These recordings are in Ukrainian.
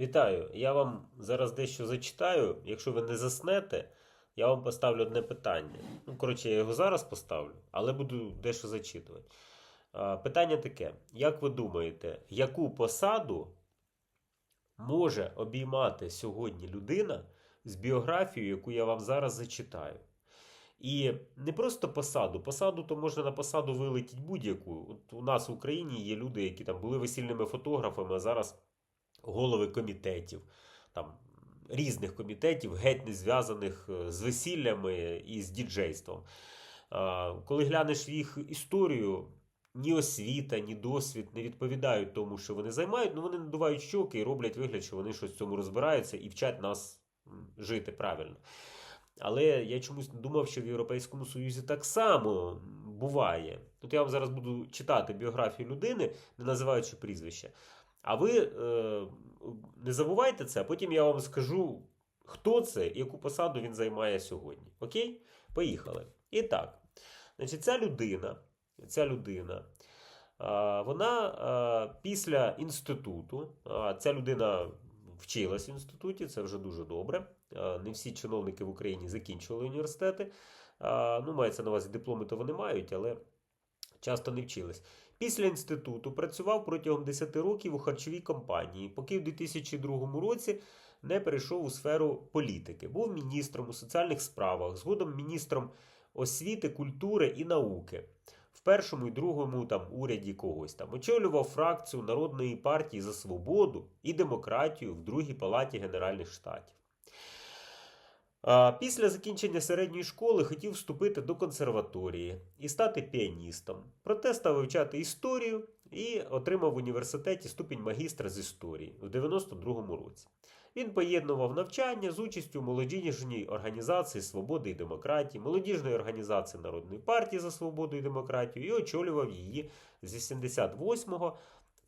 Вітаю! Я вам зараз дещо зачитаю. Якщо ви не заснете, я вам поставлю одне питання. Ну, коротше, я його зараз поставлю, але буду дещо зачитувати. Питання таке: як ви думаєте, яку посаду може обіймати сьогодні людина з біографією, яку я вам зараз зачитаю? І не просто посаду, посаду то можна на посаду вилетіти будь-яку. От у нас в Україні є люди, які там були весільними фотографами, а зараз голови комітетів, там різних комітетів, геть не зв'язаних е, з весіллями і з діджейством. Коли глянеш їх історію, ні освіта, ні досвід не відповідають тому, що вони займають, ну вони надувають щоки і роблять вигляд, що вони щось в цьому розбираються і вчать нас жити правильно. Але я чомусь не думав, що в Європейському Союзі так само буває. Тут я вам зараз буду читати біографію людини, не називаючи прізвище. А ви е, не забувайте це, а потім я вам скажу, хто це і яку посаду він займає сьогодні. Окей? Поїхали. І так, значить, ця людина, ця людина, вона після інституту, ця людина вчилась в інституті, це вже дуже добре. Не всі чиновники в Україні закінчували університети. Ну, мається на увазі, дипломи то вони мають, але часто не вчились. Після інституту працював протягом 10 років у харчовій компанії, поки в 2002 році не перейшов у сферу політики. Був міністром у соціальних справах, згодом міністром освіти, культури і науки. В першому і другому там уряді когось там очолював фракцію Народної партії за свободу і демократію в другій палаті Генеральних Штатів. Після закінчення середньої школи хотів вступити до консерваторії і стати піаністом. Проте став вивчати історію і отримав в університеті ступінь магістра з історії у 92-му році. Він поєднував навчання з участю молодіжній організації Свободи і демократії, молодіжної організації Народної партії за свободу і демократію і очолював її з 88-го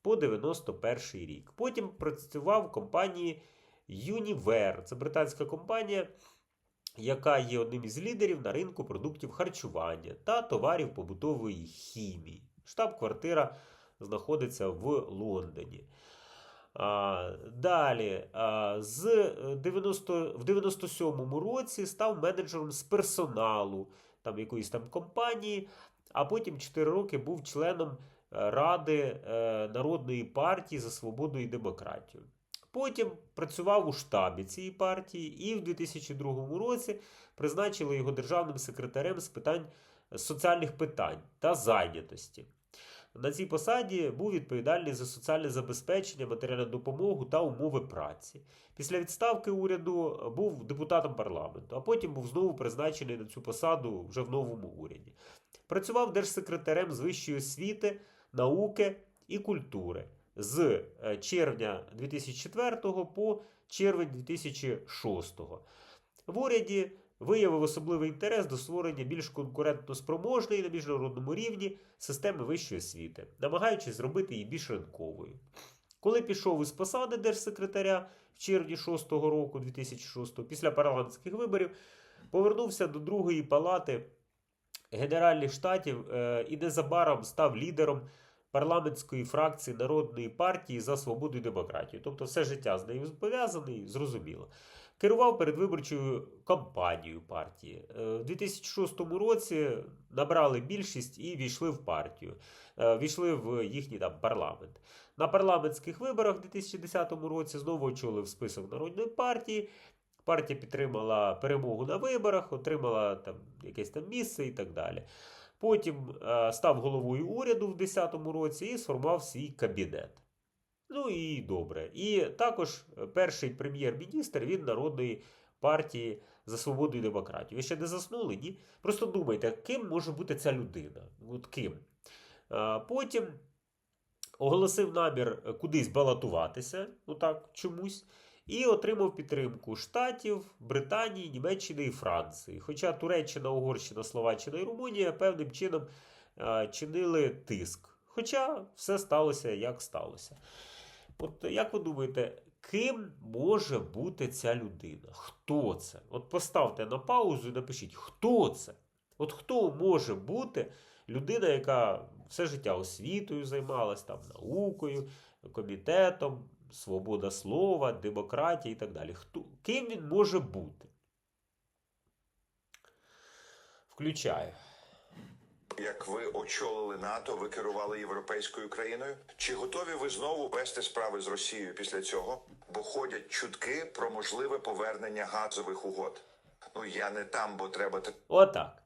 по 91 рік. Потім працював в компанії Univer. Це британська компанія, яка є одним із лідерів на ринку продуктів харчування та товарів побутової хімії. Штаб-квартира знаходиться в Лондоні. А, далі, а, з 90, в 97-му році став менеджером з персоналу там якоїсь там компанії, а потім 4 роки був членом е, Ради е, Народної партії за свободу і демократію. Потім працював у штабі цієї партії і в 2002 році призначили його державним секретарем з питань соціальних питань та зайнятості. На цій посаді був відповідальний за соціальне забезпечення, матеріальну допомогу та умови праці. Після відставки уряду був депутатом парламенту, а потім був знову призначений на цю посаду вже в новому уряді. Працював держсекретарем з вищої освіти, науки і культури з е, червня 2004 по червень 2006. В уряді виявив особливий інтерес до створення більш конкурентно-спроможної на міжнародному рівні системи вищої освіти, намагаючись зробити її більш ринковою. Коли пішов із посади держсекретаря в червні 6 року, 2006, після парламентських виборів, повернувся до другої палати Генеральних штатів е, і незабаром став лідером парламентської фракції Народної партії за свободу і демократію. Тобто все життя з нею пов'язаний, зрозуміло. Керував передвиборчою кампанією партії. Е, В 2006 році набрали більшість і війшли в партію, е, війшли в їхній там парламент. На парламентських виборах в 2010 році знову очолив список Народної партії. Партія підтримала перемогу на виборах, отримала там якесь там місце і так далі. Потім е, став головою уряду в 2010 році і сформував свій кабінет. Ну і добре. І також перший прем'єр-міністр від Народної партії за свободу і демократію. Ви ще не заснули? Ні? Просто думайте, ким може бути ця людина? От ким? Е, Потім оголосив намір кудись балотуватися, ну так, чомусь. І отримав підтримку Штатів, Британії, Німеччини і Франції. Хоча Туреччина, Угорщина, Словаччина і Румунія певним чином е, чинили тиск. Хоча все сталося як сталося. От як ви думаєте, ким може бути ця людина? Хто це? От поставте на паузу і напишіть, хто це? От хто може бути людина, яка все життя освітою займалась, там, наукою, комітетом, свобода слова, демократія і так далі. Хто, ким він може бути? Включаю. Як ви очолили НАТО, ви керували європейською країною? Чи готові ви знову вести справи з Росією після цього? Бо ходять чутки про можливе повернення газових угод. Ну я не там, бо треба Отак.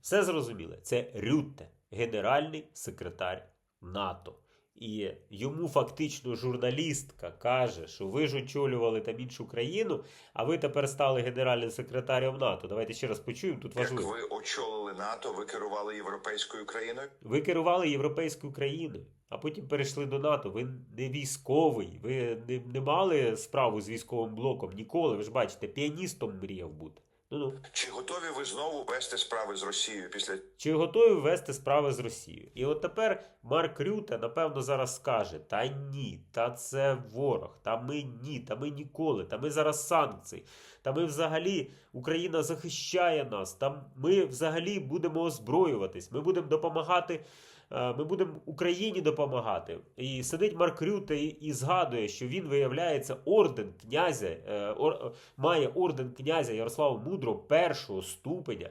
Все зрозуміло. Це Рютте, генеральний секретар НАТО. І йому фактично журналістка каже, що ви ж очолювали там іншу країну, а ви тепер стали генеральним секретарем НАТО. Давайте ще раз почуємо. Тут як ви очолили НАТО, ви керували європейською країною? Ви керували європейською країною, а потім перейшли до НАТО. Ви не військовий, ви не, не мали справу з військовим блоком ніколи. Ви ж бачите, піаністом мріяв бути. Ну. Чи готові ви знову вести справи з Росією після Чи готові вести справи з Росією? І от тепер Марк Рюте, напевно, зараз скаже: Та ні, та це ворог, та ми ні, та ми ніколи, та ми зараз санкції, та ми взагалі Україна захищає нас, Там ми взагалі будемо озброюватись, ми будемо допомагати. е, Ми будемо Україні допомагати. І сидить Марк Рюте і, і згадує, що він виявляється орден князя, е, ор- має орден князя Ярослава Мудрого першого ступеня,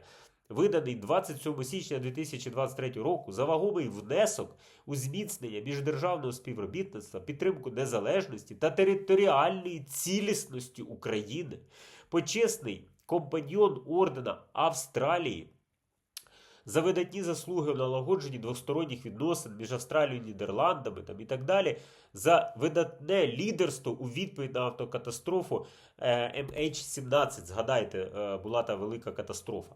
виданий 27 січня 2023 року за вагомий внесок у зміцнення міждержавного співробітництва, підтримку незалежності та територіальної цілісності України, почесний компаньйон ордена Австралії. За видатні заслуги в налагодженні двосторонніх відносин між Австралією і Нідерландами там, і так далі, за видатне лідерство у відповідь на автокатастрофу е, MH17. Згадайте, е, була та велика катастрофа.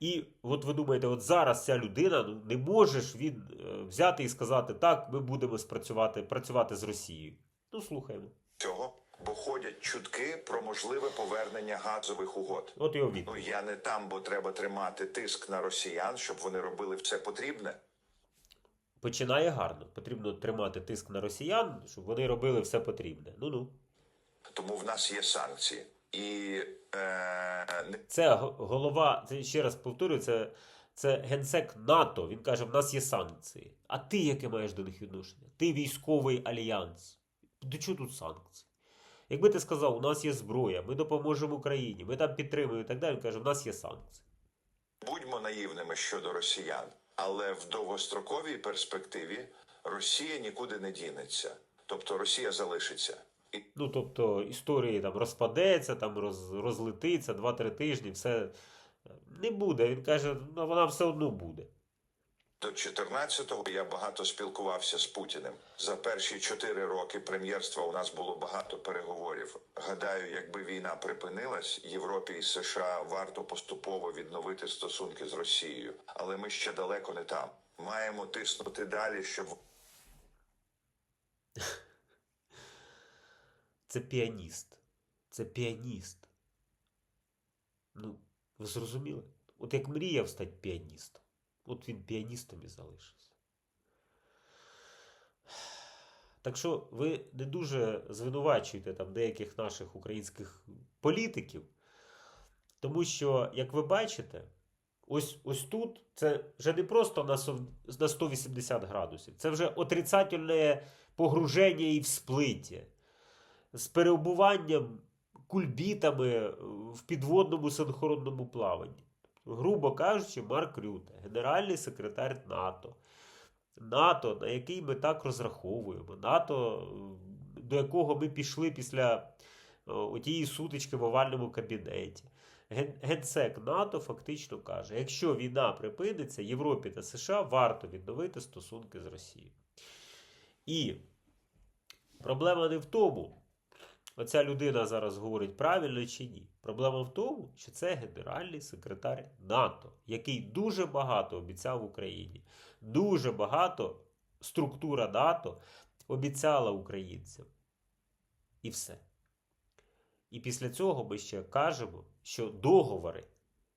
І от ви думаєте, от зараз ця людина ну, не може ж він е, взяти і сказати, так, ми будемо спрацювати працювати з Росією. Ну, слухаємо. цього? Бо ходять чутки про можливе повернення газових угод. От його Ну я не там, бо треба тримати тиск на росіян, щоб вони робили все потрібне. Починає гарно. Потрібно тримати тиск на росіян, щоб вони робили все потрібне. Ну-ну. Тому в нас є санкції. І Це голова, це ще раз повторюю, це, це генсек НАТО. Він каже: в нас є санкції. А ти яке маєш до них відношення? Ти військовий альянс. До чого тут санкції? Якби ти сказав, у нас є зброя, ми допоможемо Україні, ми там підтримуємо і так далі, він каже, в нас є санкції. будьмо наївними щодо росіян, але в довгостроковій перспективі Росія нікуди не дінеться. Тобто Росія залишиться. Ну, тобто, історії там розпадеться, там роз, розлетиться 2-3 тижні, все не буде. Він каже, ну, вона все одно буде. до 14-го я багато спілкувався з Путіним. За перші чотири роки прем'єрства у нас було багато переговорів. Гадаю, якби війна припинилась, Європі і США варто поступово відновити стосунки з Росією, але ми ще далеко не там. Маємо тиснути далі, щоб Це піаніст. Це піаніст. Ну, ви зрозуміли? От як мріяв стати піаністом, от він піаністом і залишився. Так що ви не дуже звинувачуєте там деяких наших українських політиків, тому що, як ви бачите, ось, ось тут це вже не просто на, 180 градусів, це вже отрицательне погруження і всплиття з перебуванням кульбітами в підводному синхронному плаванні. Грубо кажучи, Марк Рюте, генеральний секретар НАТО. НАТО, на який ми так розраховуємо, НАТО, до якого ми пішли після тієї сутички в овальному кабінеті. Генсек НАТО фактично каже: якщо війна припиниться, Європі та США варто відновити стосунки з Росією. І проблема не в тому, оця людина зараз говорить правильно чи ні. Проблема в тому, що це генеральний секретар НАТО, який дуже багато обіцяв Україні. Дуже багато структура НАТО обіцяла українцям. І все. І після цього ми ще кажемо, що договори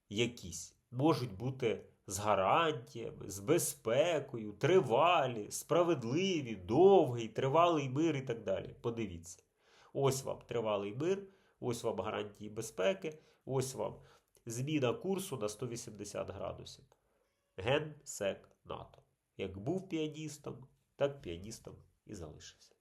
якісь можуть бути з гарантіями, з безпекою, тривалі, справедливі, довгий, тривалий мир і так далі. Подивіться. Ось вам тривалий мир, ось вам гарантії безпеки, ось вам зміна курсу на 180 градусів. Генсек НАТО. Як був піаністом, так піаністом і залишився.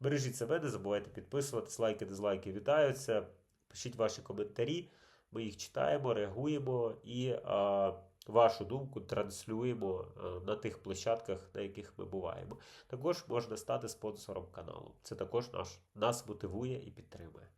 Бережіть себе, не забувайте підписуватись, лайки, дизлайки вітаються. Пишіть ваші коментарі, ми їх читаємо, реагуємо і а, вашу думку транслюємо на тих площадках, на яких ми буваємо. Також можна стати спонсором каналу. Це також наш, нас мотивує і підтримує.